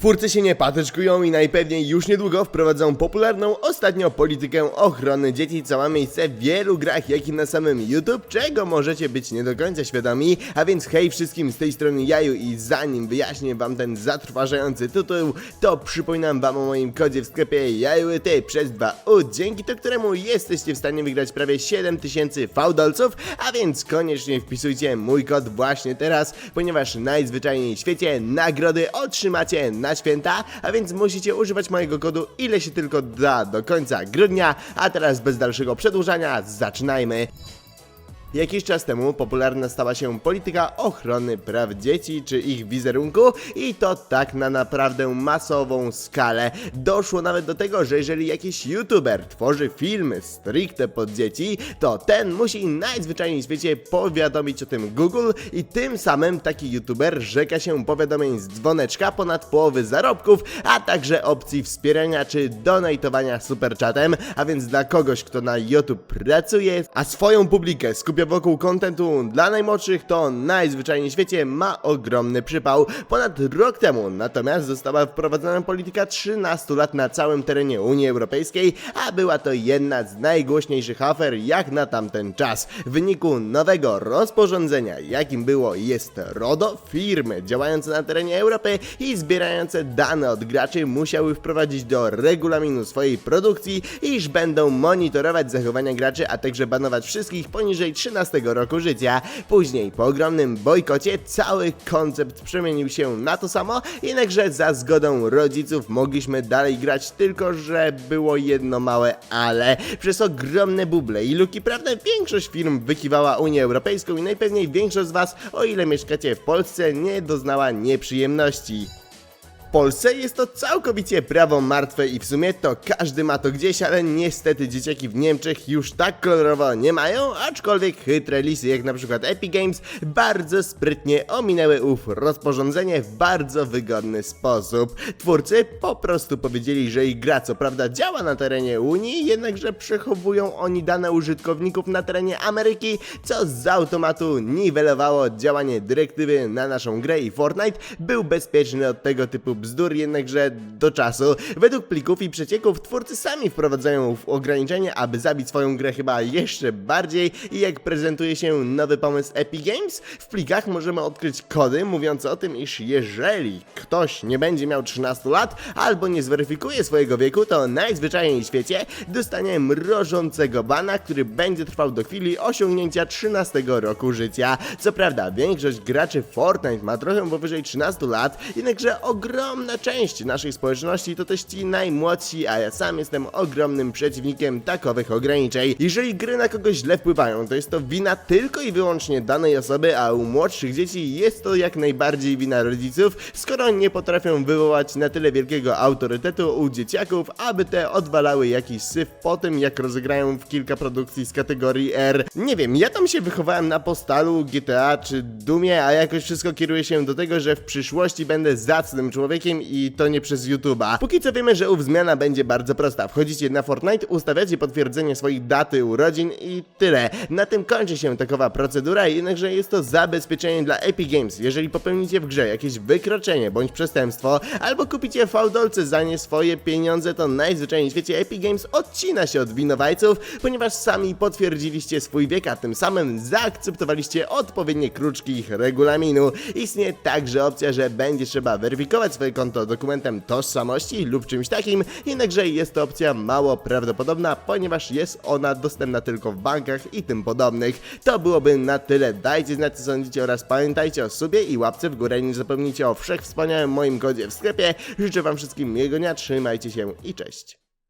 Twórcy się nie patyczkują i najpewniej już niedługo wprowadzą popularną ostatnio politykę ochrony dzieci, co ma miejsce w wielu grach, jak i na samym YouTube, czego możecie być nie do końca świadomi. A więc hej wszystkim z tej strony Jaju i zanim wyjaśnię wam ten zatrważający tytuł, to przypominam wam o moim kodzie w sklepie JajuTy przez 2U, dzięki to któremu jesteście w stanie wygrać prawie 7000 fałdolców, a więc koniecznie wpisujcie mój kod właśnie teraz, ponieważ najzwyczajniej w świecie nagrody otrzymacie na święta, a więc musicie używać mojego kodu ile się tylko da do końca grudnia, a teraz bez dalszego przedłużania zaczynajmy. Jakiś czas temu popularna stała się polityka ochrony praw dzieci czy ich wizerunku i to tak na naprawdę masową skalę. Doszło nawet do tego, że jeżeli jakiś youtuber tworzy filmy stricte pod dzieci, to ten musi najzwyczajniej w świecie powiadomić o tym Google i tym samym taki youtuber rzeka się powiadomień z dzwoneczka ponad połowy zarobków, a także opcji wspierania czy donatowania superchatem, a więc dla kogoś, kto na YouTube pracuje, a swoją publikę skupia wokół kontentu dla najmłodszych, to najzwyczajniej w świecie ma ogromny przypał. Ponad rok temu natomiast została wprowadzona polityka 13 lat na całym terenie Unii Europejskiej, a była to jedna z najgłośniejszych afer jak na tamten czas. W wyniku nowego rozporządzenia, jakim było jest RODO, firmy działające na terenie Europy i zbierające dane od graczy musiały wprowadzić do regulaminu swojej produkcji, iż będą monitorować zachowania graczy, a także banować wszystkich poniżej 13 roku życia. Później, po ogromnym bojkocie, cały koncept przemienił się na to samo, jednakże za zgodą rodziców mogliśmy dalej grać, tylko że było jedno małe ale. Przez ogromne buble i luki prawne większość firm wykiwała Unię Europejską i najpewniej większość z Was, o ile mieszkacie w Polsce, nie doznała nieprzyjemności. Polsce jest to całkowicie prawo martwe i w sumie to każdy ma to gdzieś, ale niestety dzieciaki w Niemczech już tak kolorowo nie mają, aczkolwiek chytre lisy jak na przykład Epic Games bardzo sprytnie ominęły ów rozporządzenie w bardzo wygodny sposób. Twórcy po prostu powiedzieli, że ich gra co prawda działa na terenie Unii, jednakże przechowują oni dane użytkowników na terenie Ameryki, co z automatu niwelowało działanie dyrektywy na naszą grę i Fortnite był bezpieczny od tego typu bzdur, jednakże do czasu. Według plików i przecieków twórcy sami wprowadzają w ograniczenie, aby zabić swoją grę chyba jeszcze bardziej i jak prezentuje się nowy pomysł Epic Games, w plikach możemy odkryć kody mówiące o tym, iż jeżeli ktoś nie będzie miał 13 lat albo nie zweryfikuje swojego wieku, to najzwyczajniej w świecie dostanie mrożącego bana, który będzie trwał do chwili osiągnięcia 13 roku życia. Co prawda, większość graczy Fortnite ma trochę powyżej 13 lat, jednakże ogromna część naszej społeczności to też ci najmłodsi, a ja sam jestem ogromnym przeciwnikiem takowych ograniczeń. Jeżeli gry na kogoś źle wpływają, to jest to wina tylko i wyłącznie danej osoby, a u młodszych dzieci jest to jak najbardziej wina rodziców, skoro nie potrafią wywołać na tyle wielkiego autorytetu u dzieciaków, aby te odwalały jakiś syf po tym, jak rozegrają w kilka produkcji z kategorii R. Nie wiem, ja tam się wychowałem na postalu, GTA czy Dumie, a jakoś wszystko kieruje się do tego, że w przyszłości będę zacnym człowiekiem i to nie przez YouTube'a. Póki co wiemy, że ów zmiana będzie bardzo prosta. Wchodzicie na Fortnite, ustawiacie potwierdzenie swoich daty urodzin i tyle. Na tym kończy się takowa procedura, jednakże jest to zabezpieczenie dla Epic Games. Jeżeli popełnicie w grze jakieś wykroczenie bądź przestępstwo, albo kupicie fałdolce za nie swoje pieniądze, to najzwyczajniej w świecie Epic Games odcina się od winowajców, ponieważ sami potwierdziliście swój wiek, a tym samym zaakceptowaliście odpowiednie kruczki ich regulaminu. Istnieje także opcja, że będzie trzeba weryfikować swoje konto dokumentem tożsamości lub czymś takim, jednakże jest to opcja mało prawdopodobna, ponieważ jest ona dostępna tylko w bankach i tym podobnych. To byłoby na tyle. Dajcie znać co sądzicie oraz pamiętajcie o sobie i łapce w górę. Nie zapomnijcie o wszechwspaniałym moim kodzie w sklepie. Życzę wam wszystkim miłego dnia, trzymajcie się i cześć.